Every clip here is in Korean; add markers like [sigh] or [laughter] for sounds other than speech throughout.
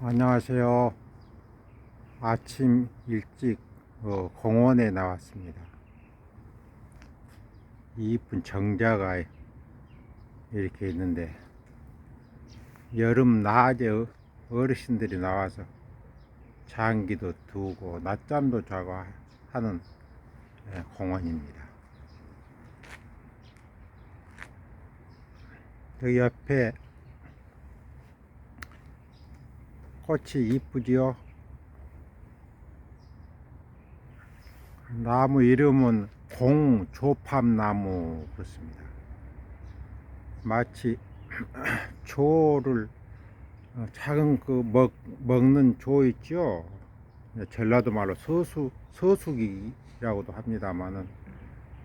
안녕하세요. 아침 일찍 어, 공원에 나왔습니다. 이쁜 정자가 이렇게 있는데 여름 낮에 어- 어르신들이 나와서 장기도 두고 낮잠도 자고 하는 예, 공원입니다. 여기 옆에 꽃이 이쁘지요? 나무 이름은 공조팝나무 그렇습니다. 마치 [clears throat] 조를 어, 작은 그 먹, 먹는 조 있죠? 전라도 말로 서수, 서수기라고도 합니다만은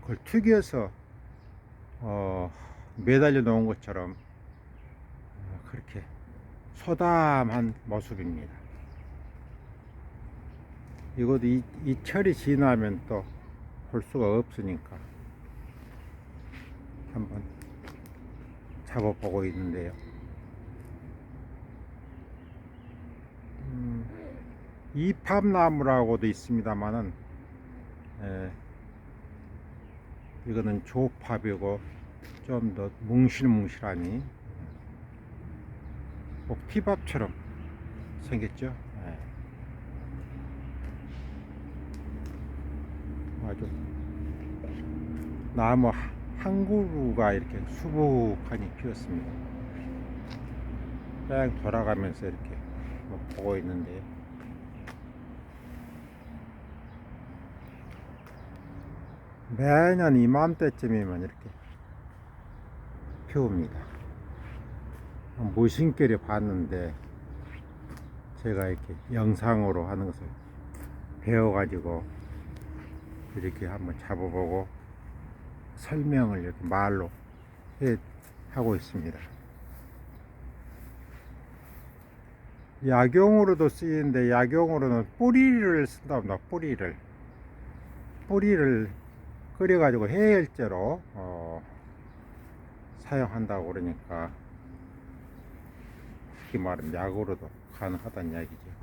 그걸 튀겨서 어, 매달려 놓은 것처럼 어, 그렇게 소담한 모습입니다. 이것도 이, 이 철이 지나면 또 볼 수가 없으니까 한번 잡아보고 있는데요. 음, 이팝나무라고도 있습니다만은 에, 이거는 조팝이고 좀 더 뭉실뭉실하니 꼭 티밥처럼 생겼죠. 예. 아주 나무 하- 한 그루가 이렇게 수북하니 피었습니다. 그냥 돌아가면서 이렇게 뭐 보고 있는데 매년 이맘때쯤이면 이렇게 피웁니다. 무심결에 봤는데 제가 이렇게 영상으로 하는 것을 배워가지고 이렇게 한번 잡아보고 설명을 이렇게 말로 해 하고 있습니다. 약용으로도 쓰이는데 약용으로는 뿌리를 쓴답니다. 뿌리를 뿌리를 끓여가지고 해열제로 어, 사용한다고 그러니까 쉽게 말하면 약으로도 가능하다는 이야기죠.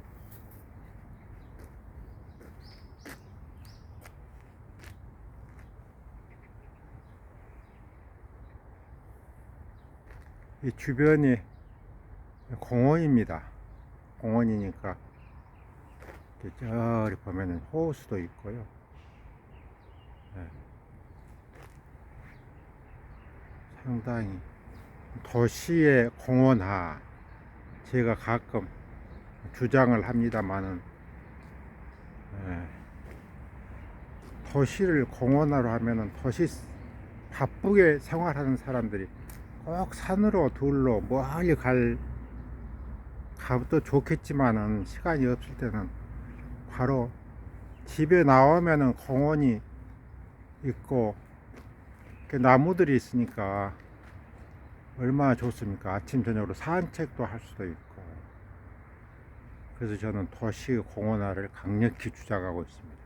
이 주변이 공원입니다. 공원이니까 저리 보면은 호수도 있고요. 예. 상당히 도시의 공원화 제가 가끔 주장을 합니다만은 예, 도시를 공원화로 하면은 도시 바쁘게 생활하는 사람들이 꼭 산으로 둘로 멀리 갈 가도 좋겠지만은 시간이 없을 때는 바로 집에 나오면은 공원이 있고 나무들이 있으니까 얼마나 좋습니까? 아침 저녁으로 산책도 할 수도 있고 그래서 저는 도시 공원화를 강력히 주장하고 있습니다.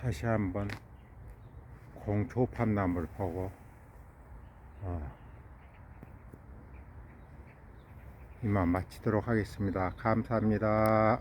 다시 한번 공조팝나무를 보고 어, 이만 마치도록 하겠습니다. 감사합니다.